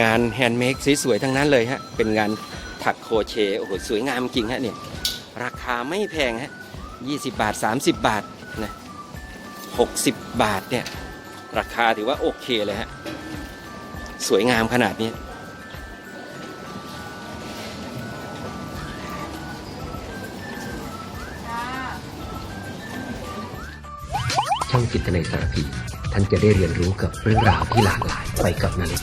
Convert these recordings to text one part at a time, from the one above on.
งานแฮนด์เมดสวยๆทั้งนั้นเลยฮะเป็นงานถักโครเชโอ้โหสวยงามจริงฮะเนี่ยราคาไม่แพงฮะ20 บาท 30 บาทนะ60 บาทเนี่ยราคาถือว่าโอเคเลยฮะสวยงามขนาดนี้ช่องจิตในสารพีท่านจะได้เรียนรู้กับเรื่องราวที่หลากหลายไปกับนาเล็ก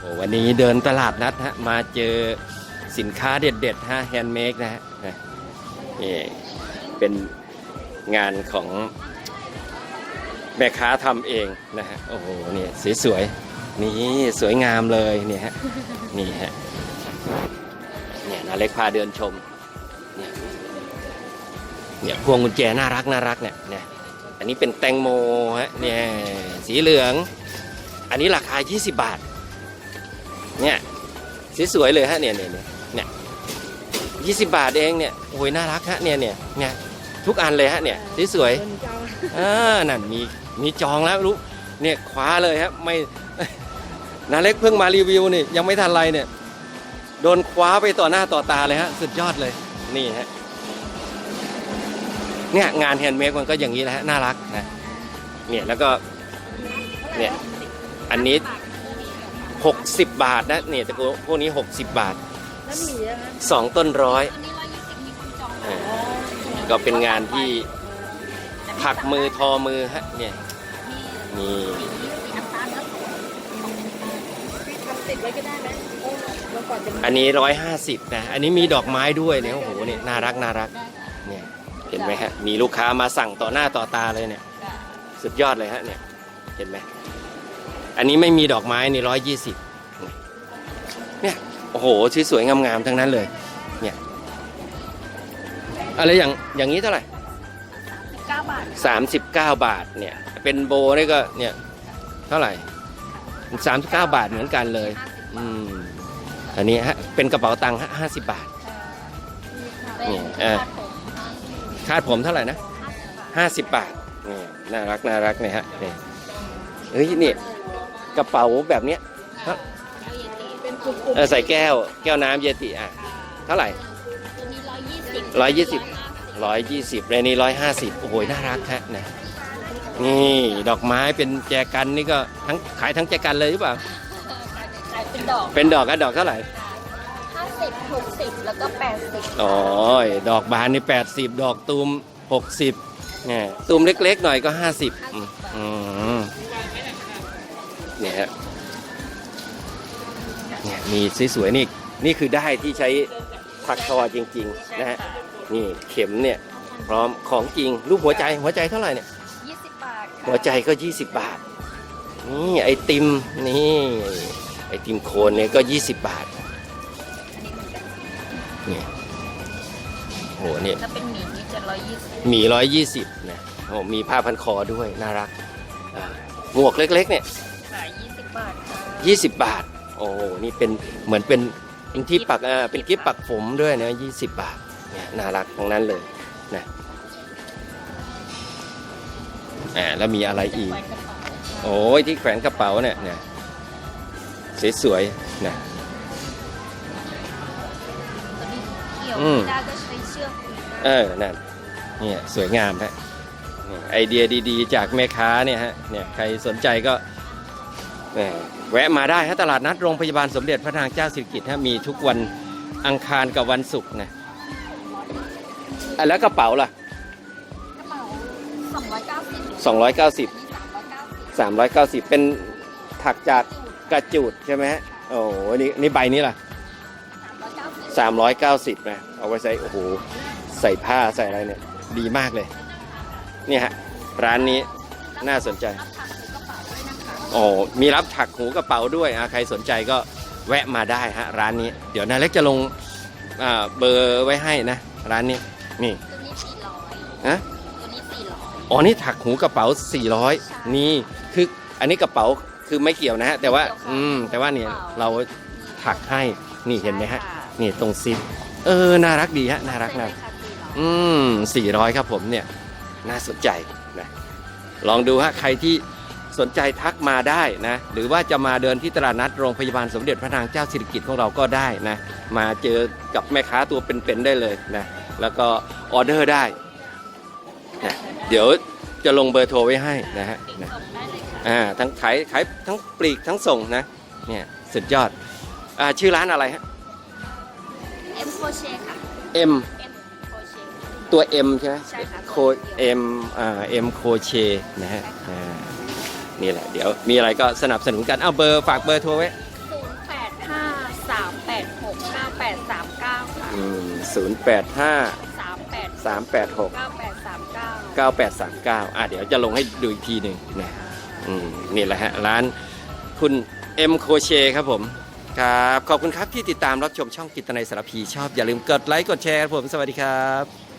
โอ้วันนี้เดินตลาดนัดฮะมาเจอสินค้าเด็ดๆฮะแฮนด์เมดนะฮะนี่เป็นงานของแม่ค้าทำเองนะฮะโอ้โหนี่สวยๆนี่สวยงามเลยเนี่ยฮะนี่ฮะเนี่ยนาเล็กพาเดินชมเนี่ยเนี่ยพวงกุญแจน่ารักน่ารักเนี่ยเนี่ยอันนี้เป็นแตงโมฮะเนี่ยสีเหลือง อันนี้ราคา 20 บาท เนี่ยสวยๆเลยฮะเนี่ยเนี่ยเนี่ยเนี่ยยี่สิบบาทเองเนี่ยโอ้ยน่ารักฮะเนี่ยเนี่ยเนี่ยทุกอันเลยฮะเนี่ยสวยๆอ่านั่นมีมีจองแล้วรู้เนี่ยคว้าเลยฮะไม่นาเล็กเพิ่งมารีวิวนี่ยังไม่ทันไรเนี่ยโดนคว้าไปต่อหน้าต่อตาเลยฮะสุดยอดเลยนี่ฮะเนี่ยงานแฮนด์เมดมันก็อย่างนี้แหละฮะน่ารักนะเนี่ยแล้วก็เนี่ยอันนี้ 60 บาทนะเนี่ยแต่พวกนี้ 60 บาทแล้วหมีอะคะสองต้นร้อยอันนี้ร้อยยี่สิบมีคนจองเออก็เป็นงานที่ถักมือทอมือฮะเนี่ยนี่มีอัตราเนื้อสูงทำติดไว้ก็ได้ไหมโอ้เมื่อก่อนจะมีอันนี้ 150นะอันนี้มีดอกไม้ด้วยเนี่ยโอ้โหเนี่ยน่ารักน่ารักเนี่ยเห็นไหมฮะมีลูกค้ามาสั่งต่อหน้าต่อตาเลยเนี่ยสุดยอดเลยฮะเนี่ยเห็นไหม อันนี้ไม่มีดอกไม้นี่ร้อยยี่สิบเนี่ยโอ้โหสวยๆงามๆทั้งนั้นเลยเนี่ยอะไรอย่างอย่างนี้เท่าไหร่เก้าบาทสามสิบเก้าบาทเนี่ยเป็นโบนี่ก็เนี่ยเท่าไหร่สามสิบเก้าบาทเหมือนกันเลยอืมอันนี้ฮะเป็นกระเป๋าตังค์ห้าสิบบาทเป็นนี่เออคาดผมเท่าไหร่นะห้าสิบบาทนี่น่ารักน่ารักเนี่ยฮะนี่เฮ้ยนี่ก ระเป๋าแบบเนี้ยเป็นกลุ่มเออใส่แก้ว แก้วน้ำเยติอะเท่าไหร่ตัวนี้ร้อยยี่สิบร้อยยี่สิบร้อยยี่สิบในนี้ร้อยห้าสิบโอ้โหน่ารักฮะนะนี่ดอกไม้เป็นแจกันนี่ก็ทั้งขายทั้งแจกันเลยหรือเปล่าขายเป็นดอกเป็นดอกอะดอกเท่าไหร่ห้าสิบหกสิบแล้วก็แปดสิบอ๋อดอกบานนี่แปดสิบดอกตูมหกสิบเนี่ยตูมเล็กๆหน่อยก็ห้าสิบอืมเนี่ย ฮะเนี่ยมีสวยๆนี่นี่คือได้ที่ใช้ถักทอจริง ๆ นะฮะนี่เข็มเนี่ยพร้อมของจริงรูปหัวใจหัวใจเท่าไหร่เนี่ยยี่สิบบาทหัวใจก็ 20 บาท นี่ไอติมนี่ไอติมโคนเนี่ยก็ 20 บาทนี่โหเนี่ยถ้าเป็นหมี่นี่จะร้อยยี่สิบหมีร้อยยี่สิบนะโอ้มีผ้าพันคอด้วยน่ารักอ่าหมวกเล็กๆเนี่ยขายยี่สิ บบาทค่ะยี่สิบบาท โอ้โหนี่เป็นเหมือนเป็นเป็นที่ปักอ่าเป็นกิฟปักผมด้วยนะยี่สิบบาทเนี่ยน่ารักทั้งนั้นเลยนะอ่าแล้วมีอะไรอีกไว้กระเป๋าโอ้ยที่แขวนกระเป๋าเนี่ยเนี่ยสวยๆนะตัวนี้เกี่ยวอืมไม่ได้ก็ใช้เชือกคุยเอได้อนั่นเนี่ยสวยงามฮะนี่ไอเดียดีๆ จากแม่ค้าเนี่ยฮะเนี่ยใครสนใจก็ แหมแวะมาได้ฮะตลาดนัดโรงพยาบาลสมเด็จพระนางเจ้าสิริกิติ์ฮะมีทุกวันอังคารกับวันศุกร์นะอะแล้วกระเป๋าล่ะ กระเป๋าสองร้อยเก้าสิบสองร้อยเก้าสิบนี่สามร้อยเก้าสิบสามร้อยเก้าสิบเป็นถักจากกระจูดใช่ไหมฮะโอ้โหนี่นี่ใบนี้ล่ะ สามร้อยเก้าสิบ390นะเอาไว้ใส่โอ้โหใส่ผ้าใส่อะไรเนี่ย ดีมากเลยเนี่ยฮะ ร้านนี้น่าสนใจ แล้ว โอ้มีรับถักหูกระเป๋าด้วยอะใครสนใจก็แวะมาได้ฮะร้านนี้ เดี๋ยวนายเล็กจะลงอ่าเบอร์ไว้ให้นะ ร้านนี้นี่ตัวนี้สี่ร้อยฮะตัวนี้สี่ร้อยอ๋อนี่ถักหูกระเป๋า 400 นี่คืออันนี้กระเป๋าคือไม่เกี่ยวนะฮะแต่ว่าอืมแต่ว่าเนี่ยเราถักให้นี่เห็นไหมฮะนี่ตรงซิปเออน่ารักดีฮะน่ารักใช่นะเลยค่ะสี่ร้อยอืมสี่ร้อยครับผมเนี่ยน่าสนใจนะลองดูฮะใครที่ สนใจทักมาได้นะหรือว่าจะมาเดินที่ตลาดนัดโรงพยาบาลสมเด็จพระนางเจ้าสิริกิติ์ของเราก็ได้นะมาเจอกับแม่ค้าตัวเป็นๆได้เลยนะแล้วก็ออเดอร์ได้นะเดี๋ยวจะลงเบอร์โทรไว้ให้นะฮะนะส่งได้เลยค่ะอ่าทั้งขายขายทั้งปลีกทั้งส่งนะเนี่ยสุดยอดอ่าชื่อร้านอะไรฮะเอ็มโคเชค่ะ M เอ็มโคเชตัว M ใช่ไหมใช่ค่ะโค M อ่า M โคเชนะฮะอ่า นี่แหละเดี๋ยวมีอะไรก็สนับสนุนกันเอาเบอร์ฝากเบอร์โทรไว้ศูนย์แปดห้าสามแปดหกเก้าแปดสามเก้าค่ะ ศูนย์แปดห้าสามแปดสามแปดหกเก้าแปดสามเก้าเก้าแปดสามเก้าอะเดี๋ยวจะลงให้ดูอีกทีหนึ่งนะ อืมนี่แหละฮะ ร้านคุณ M โคเชครับผม ครับ ขอบคุณครับที่ติดตามรับชมช่องกิตนัยสารพีชอบ อย่าลืมกดไลค์ กดแชร์ครับผม สวัสดีครับ